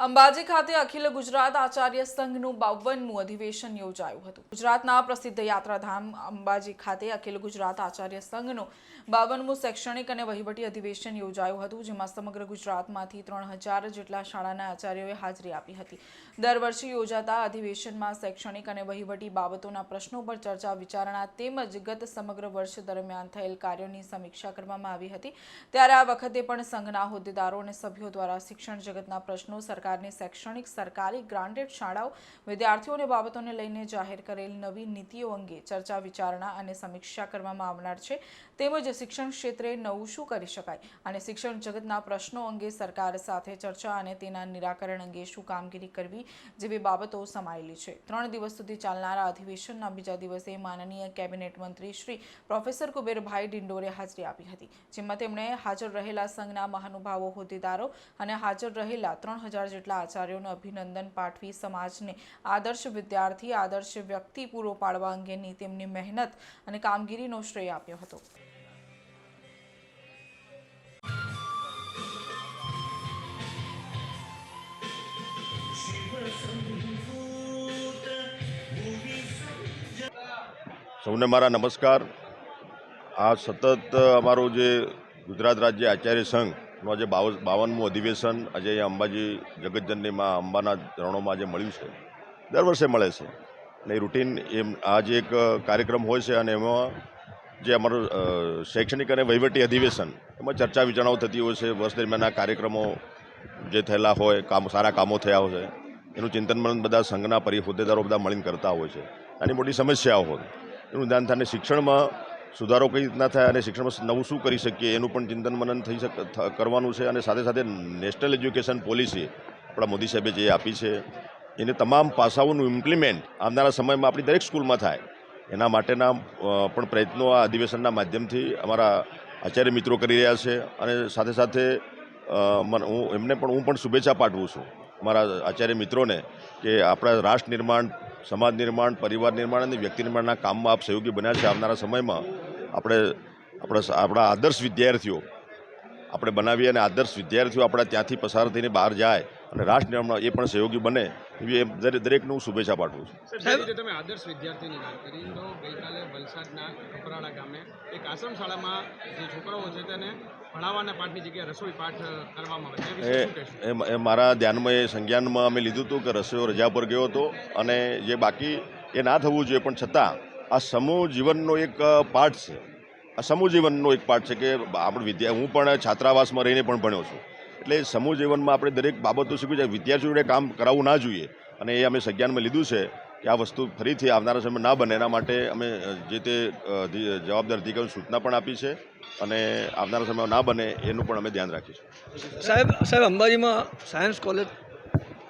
અંબાજી ખાતે અખિલ ગુજરાત આચાર્ય સંઘનું બાવનમું અધિવેશન યોજાયું હતું. ગુજરાતના પ્રસિદ્ધ યાત્રાધામ અંબાજી ખાતે અખિલ ગુજરાત આચાર્ય સંઘનું બાવનમું શૈક્ષણિક અને વહીવટી અધિવેશન યોજાયું હતું, જેમાં સમગ્ર ગુજરાતમાંથી ત્રણ હજાર જેટલા શાળાના આચાર્યોએ હાજરી આપી હતી. દર વર્ષે યોજાતા અધિવેશનમાં શૈક્ષણિક અને વહીવટી બાબતોના પ્રશ્નો પર ચર્ચા, વિચારણા તેમજ ગત સમગ્ર વર્ષ દરમિયાન થયેલ કાર્યોની સમીક્ષા કરવામાં આવી હતી. ત્યારે આ વખતે પણ સંઘના હોદ્દેદારો અને સભ્યો દ્વારા શિક્ષણ જગતના પ્રશ્નો સરકારની શૈક્ષણિક, સરકારી ગ્રાન્ટેડ શાળાઓ વિદ્યાર્થીઓને બાબતોને લઈને જાહેર કરેલ નવી નીતિઓ અંગે ચર્ચા, વિચારણા અને સમીક્ષા કરવામાં આવનાર છે. તેમજ શિક્ષણ ક્ષેત્રે નવું શું કરી શકાય અને શિક્ષણ જગતના પ્રશ્નો અંગે સરકાર સાથે ચર્ચા અને તેના નિરાકરણ અંગે શું કામગીરી કરવી જેવી બાબતો સમાયેલી છે. ત્રણ દિવસ સુધી ચાલનારા અધિવેશનના બીજા દિવસે માનનીય કેબિનેટ મંત્રી શ્રી પ્રોફેસર કુબેરભાઈ ડિંડોરે હાજરી આપી હતી, જેમાં તેમણે હાજર રહેલા સંઘના મહાનુભાવો હોદ્દેદારો અને હાજર રહેલા ત્રણ હજાર જેટલા આચાર્યોને અભિનંદન પાઠવી સમાજને આદર્શ વિદ્યાર્થી, આદર્શ વ્યક્તિ પૂરો પાડવા અંગેની તેમની મહેનત અને કામગીરીનો શ્રેય આપ્યો હતો. સૌને મારા નમસ્કાર. આ સતત અમારું જે ગુજરાત રાજ્ય આચાર્ય સંઘનું આજે બાવ બાવનમું અધિવેશન આજે અંબાજી જગતજનનીમાં અંબાના ચરણોમાં આજે મળ્યું છે. દર વર્ષે મળે છે. અને રૂટીન એમ આ જે એક કાર્યક્રમ હોય છે અને એમાં જે અમારું શૈક્ષણિક અને વહીવટી અધિવેશન એમાં ચર્ચા વિચારણાઓ થતી હોય છે. વર્ષ દરમિયાન કાર્યક્રમો જે થયેલા હોય, કામ સારા કામો થયા હોય છે. એનું ચિંતન મનન બધા સંઘના પરી હોદ્દેદારો બધા મળીને કરતા હોય છે. આની મોટી સમસ્યાઓ હોય. એનું ધ્યાન થાય શિક્ષણમાં સુધારો કઈ રીતના થાય અને શિક્ષણમાં નવું શું કરી શકીએ, એનું પણ ચિંતન મનન થઈ શક કરવાનું છે અને સાથે સાથે નેશનલ એજ્યુકેશન પોલિસી આપણા મોદી સાહેબે જે આપી છે, એને તમામ પાસાઓનું ઇમ્પ્લિમેન્ટ આવનારા સમયમાં આપણી દરેક સ્કૂલમાં થાય. એના માટેના પણ પ્રયત્નો આ અધિવેશનના માધ્યમથી અમારા આચાર્ય મિત્રો કરી રહ્યા છે અને સાથે સાથે મને, હું એમને પણ, હું પણ શુભેચ્છા પાઠવું છું અમારા આચાર્ય મિત્રોને કે આપણા રાષ્ટ્ર નિર્માણ, સમાજ નિર્માણ, પરિવાર નિર્માણ અને વ્યક્તિ નિર્માણના કામમાં આપ સહયોગી બન્યા છે આવનારા સમયમાં. આપણે આપણા આપણા આદર્શ વિદ્યાર્થીઓ આપણે બનાવીએ અને આદર્શ વિદ્યાર્થીઓ આપણા ત્યાંથી પસાર થઈને બહાર જાય અને રાષ્ટ્ર નિર્માણ એ પણ સહયોગી બને એવી એમ દરે- દરેકને હું શુભેચ્છા પાઠવું છું. સાહેબ તમે આદર્શ વિદ્યાર્થીની વાત કરી તો ગઈકાલે વલસાડના કપરાડા ગામે એક આશ્રમ શાળામાં જે છોકરાઓ છે તેને ભણાવવાના પાઠની જગ્યાએ રસોઈ પાઠ કરવામાં આવે. એ મારા ધ્યાનમાં એ સંજ્ઞાનમાં અમે લીધું હતું કે રસોઈઓ રજા પર ગયો હતો અને જે બાકી એ ના થવું જોઈએ પણ છતાં આ સમૂહ જીવનનો એક પાર્ટ છે. આ સમૂહ જીવનનો એક પાઠ છે કે આપણે વિદ્યા, હું પણ છાત્રાવાસમાં રહીને પણ ભણ્યો છું. એટલે સમૂહ જીવનમાં આપણે દરેક બાબતો શીખવી છે વિદ્યાર્થીઓ જોડે કામ કરાવવું ના જોઈએ. અને એ અમે સંજ્ઞાનમાં લીધું છે કે આ વસ્તુ ફરીથી આવનારા સમયમાં ના બને. એના માટે અમે જે તે જવાબદાર અધિકારીઓને સૂચના પણ આપી છે અને આવનારા સમયમાં ના બને એનું પણ અમે ધ્યાન રાખીશું. સાહેબ સાહેબ અંબાજીમાં સાયન્સ કોલેજ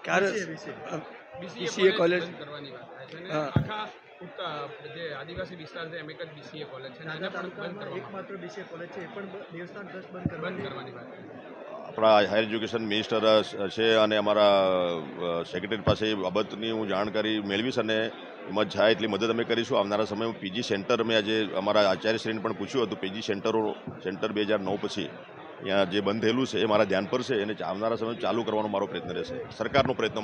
ક્યારે BCA BCA કોલેજ કોલેજ. બંધ કરવાની વાત થાય છે અને હા. જે આદિવાસી વિસ્તાર છે એમ એક જ બીસીએ કોલેજ છે એને પણ બંધ કરવામાં એકમાત્ર બીસીએ કોલેજ છે એ પણ દેવસ્થાન ટ્રસ્ટ બંધ બંધ કરવાની? વાત આપણા હાયર એજ્યુકેશન મિનિસ્ટર છે અને અમારા સેક્રેટરી પાસે એ બાબતની હું જાણકારી મેળવીશ અને એમાં જાય એટલી મદદ અમે કરીશું. આવનારા સમયમાં પીજી સેન્ટર મેં આજે અમારા આચાર્યશ્રીને પણ પૂછ્યું હતું પીજી સેન્ટરો સેન્ટર બે હજાર નવ પછી. અહીંયા જે બંધેલું છે એ મારા ધ્યાન પર છે. એને આવનારા સમય ચાલુ કરવાનો મારો પ્રયત્ન રહેશે. સરકારનો પ્રયત્ન